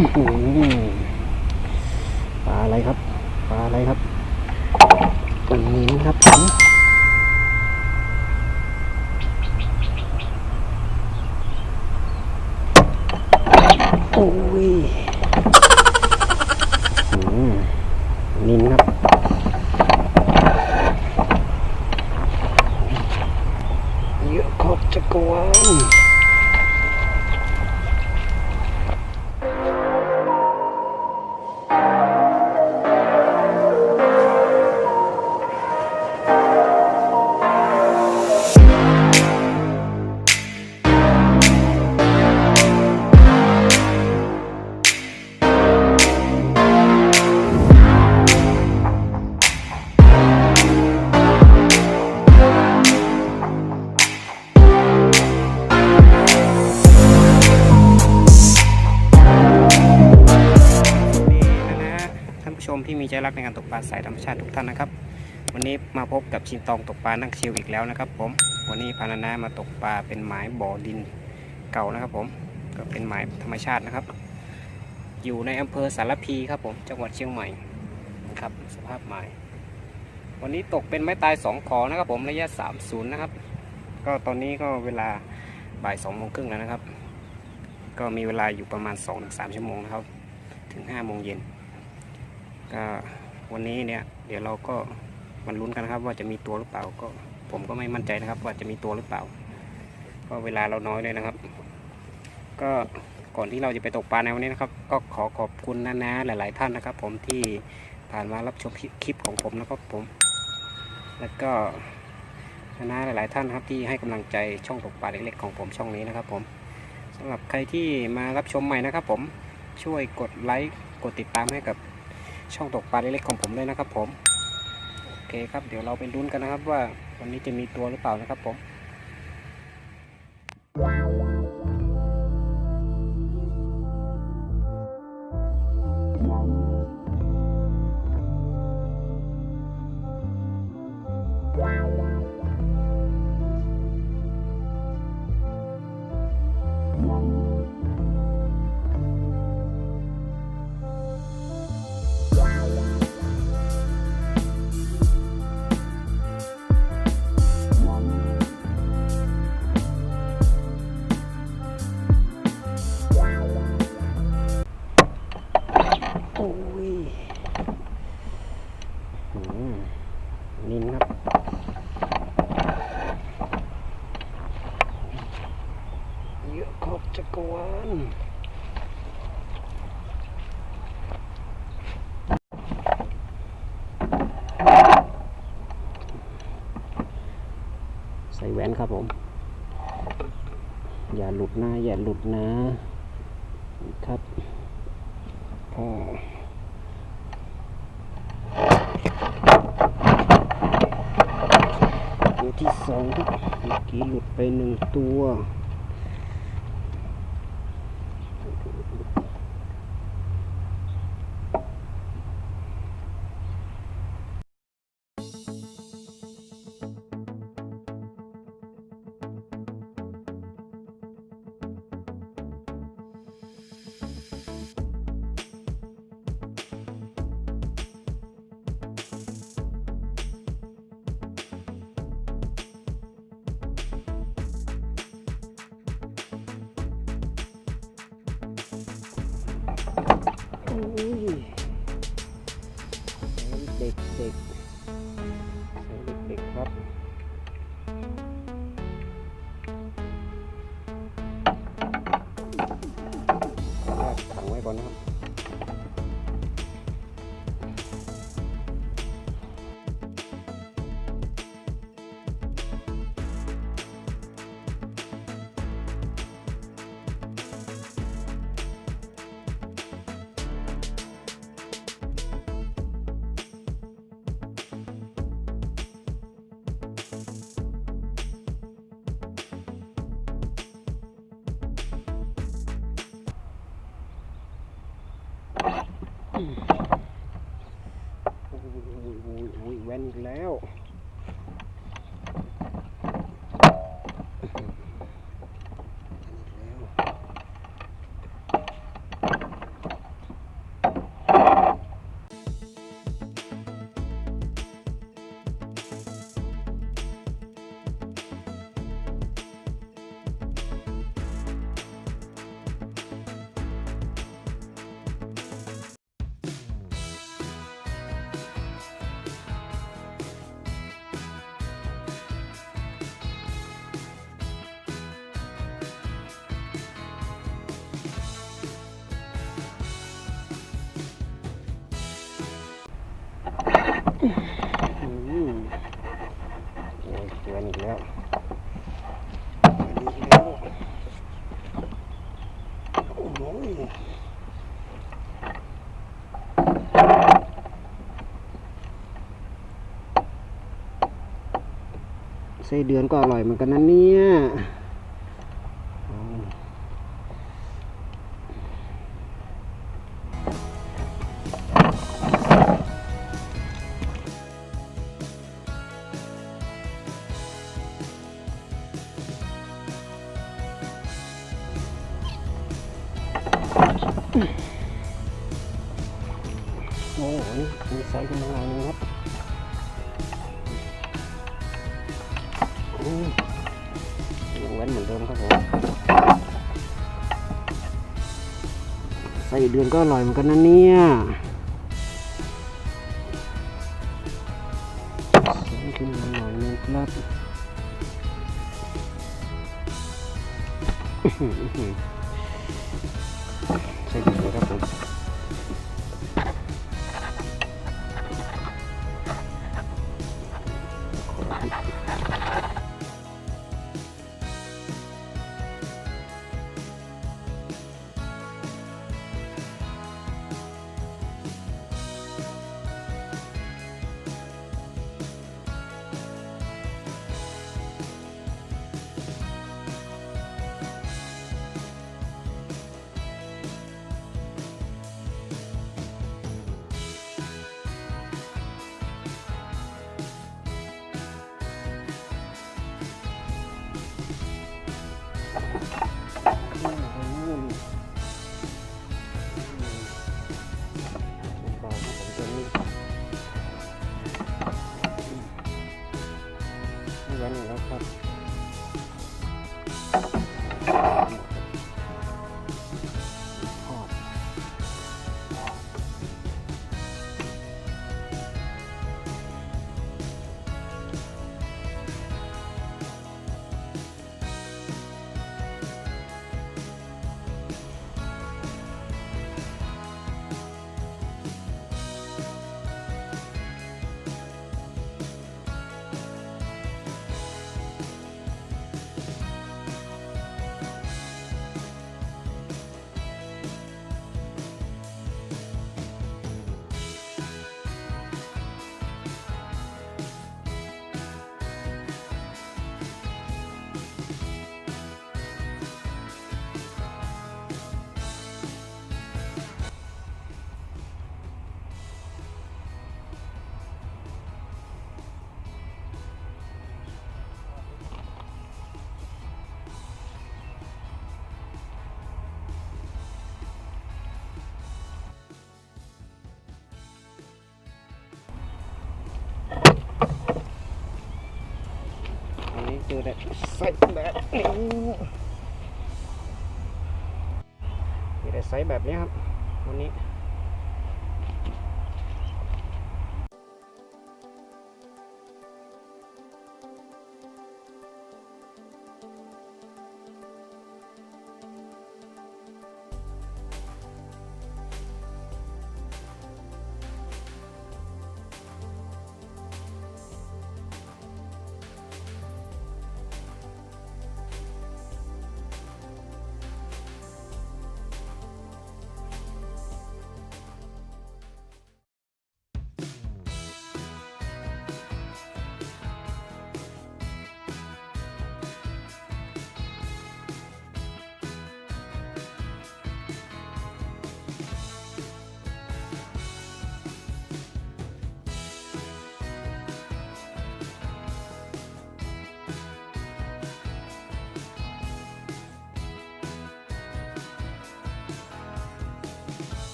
ปลาอะไรครับ ปลาอะไรครับปลานินครับผมโอ้ย สายธรรมชาติทุกท่านนะครับ วันนี้มาพบกับชินตองตกปลานั่งชิวอีกแล้วนะครับ ผมวันนี้พานานะมาตกปลาเป็นหมายบ่อดินเก่านะครับ ผมก็เป็นหมายธรรมชาตินะครับ อยู่ในอำเภอสารพีครับผมจังหวัดเชียงใหม่นะครับสภาพหมาย วันนี้ตกเป็นไม้ตายสองขอนะครับ ผมระยะ 30 นะครับ ก็ตอนนี้ก็เวลาบ่ายสองโมงครึ่งแล้วนะครับ ก็มีเวลาอยู่ประมาณ2-3ชั่วโมงนะครับ ถึง5โมงเย็นก็ วันนี้เนี่ย เดี๋ยวเราก็มันลุ้นกันนะครับว่าจะมีตัวหรือเปล่าก็ ผมก็ไม่มั่นใจนะครับ ว่าจะมีตัวหรือเปล่า ก็เวลาเราน้อยเลยนะครับ ก็ก่อนที่เราจะไปตกปลาในวันนี้นะครับ ก็ขอขอบคุณนะนะหลาย ๆ ท่านนะครับ ผมที่ผ่านมารับชมคลิปของผมนะครับผม แล้วก็นะนะหลาย ๆ ท่านนะครับที่ให้กำลังใจช่องตกปลาเล็ก ๆ ของผมช่องนี้นะครับ ผมสำหรับใครที่มารับชมใหม่นะครับ ผมช่วยกดไลค์กดติดตามให้กับ ช่องตกปลาเล็กๆของผมด้วยนะครับผม โอเคครับ เดี๋ยวเราไปลุ้นกันนะครับว่าวันนี้จะมีตัวหรือเปล่านะครับผม จักรวาลใส่แหวนครับผม อย่าหลุดนะ อย่าหลุดนะครับพ่อตัวที่สองเมื่อกี้หลุดไปหนึ่งตัว โอ้ยเด็ โอ้ยโอ้ยโอ้ยแว่นอีกแล้ว ไส้เดือนก็อร่อยเหมือนกันนะเนี่ย ยังเว้นเหมือนเดิมครับผมใส่เดือนก็อร่อยเหมือนกันนะเนี่ยขึ้นมาหน่อยนึงครับอื มีแต่ไซส์แบบนี้ครับวันนี้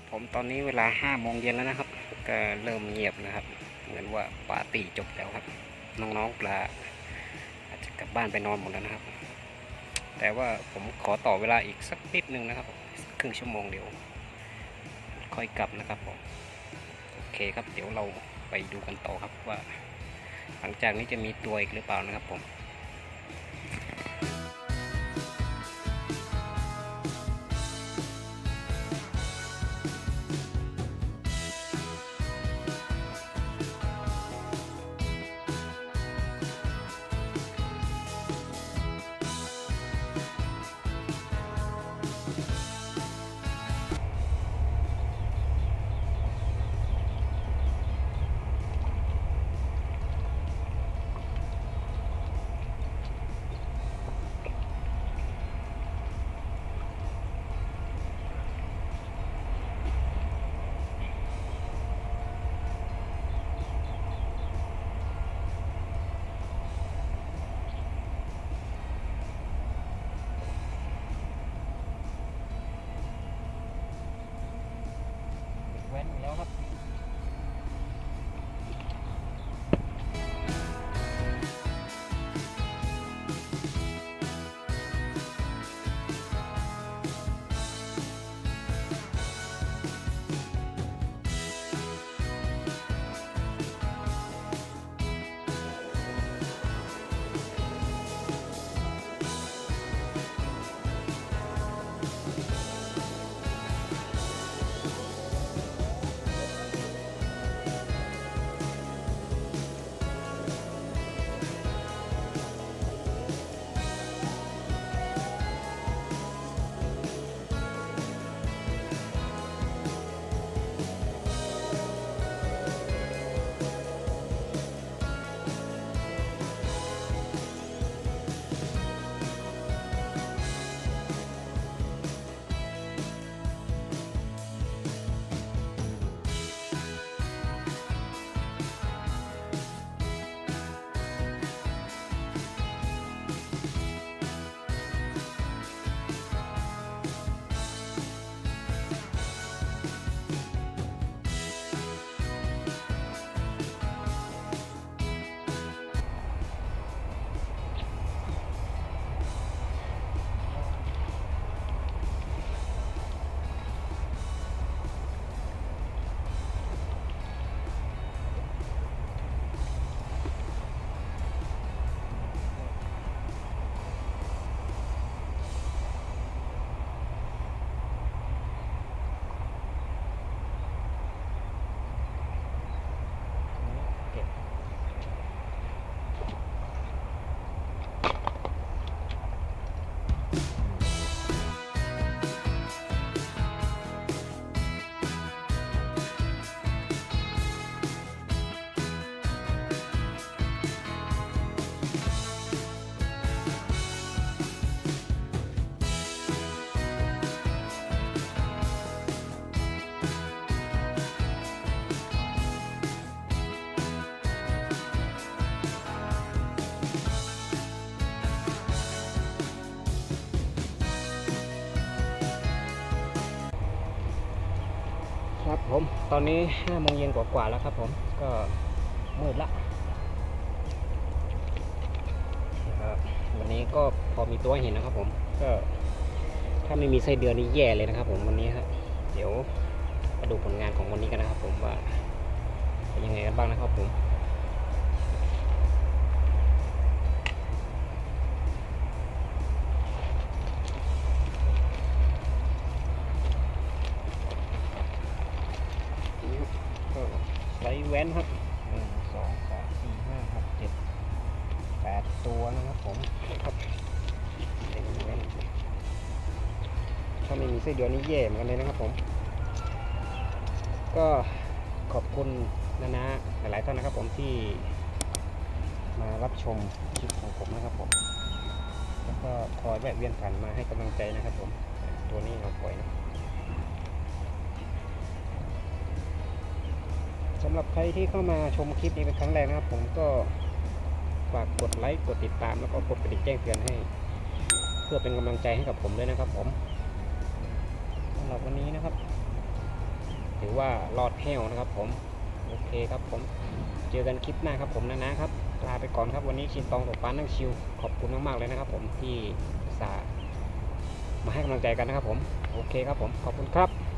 ครับผมตอนนี้เวลาห้าโมงเย็นแล้วนะครับ ก็เริ่มเงียบนะครับ เหมือนว่าปาร์ตี้จบแล้วครับ น้องๆปลาอาจจะกลับบ้านไปนอนหมดแล้วนะครับ แต่ว่าผมขอต่อเวลาอีกสักนิดนึงนะครับครึ่งชั่วโมงเดียว ค่อยกลับนะครับผมโอเคครับเดี๋ยวเราไปดูกันต่อครับว่า หลังจากนี้จะมีตัวอีกหรือเปล่านะครับผม ครับผมตอนนี้ห้าโมงเย็นกว่าๆแล้วครับผมก็มืดละวันนี้ก็พอมีตัวเห็นนะครับผมก็ถ้าไม่มีไส้เดือนนี่แย่เลยนะครับ ผมวันนี้ครับเดี๋ยวมาดูผลงานของวันนี้กันนะครับ ผมว่าเป็นยังไงกันบ้างนะครับผม นี่ครับก็ไซ ส์แว้นครับหนึ่งสองสามสี่ห้าหกเจ็ดแปดตัวนะครับผมครับเป็นแว้นถ้าไม่มีไส้เดือนนี่แย่เหมือนกันเลยนะครับผม ก็ขอบคุณนะนะหลายๆท่านนะครับผมที่มารับชมคลิปของผมนะครับผม แล้วก็คอยแวะเวียนผ่านมาให้กำลังใจนะครับผม ตัวนี้เราปล่อยนะ สำหรับใครที่เข้ามาชมคลิปนี้เป็นครั้งแรกนะครับ ผมก็ฝากกดไลค์กดติดตามแล้วก็กดกระดิ่งแจ้งเตือนให้ เพื่อเป็นกำลังใจให้กับผมด้วยนะครับ ผมสำหรับวันนี้นะครับ ถือว่ารอดแห้วนะครับ ผมโอเคครับผมเจอกันคลิปหน้าครับ ผมนะนะครับลาไปก่อนครับวันนี้ชินตองตกปลานั่งชิวขอบคุณมากๆเลยนะครับ ผมที่สามาให้กำลังใจกันนะครับ ผมโอเคครับผมขอบคุณครับ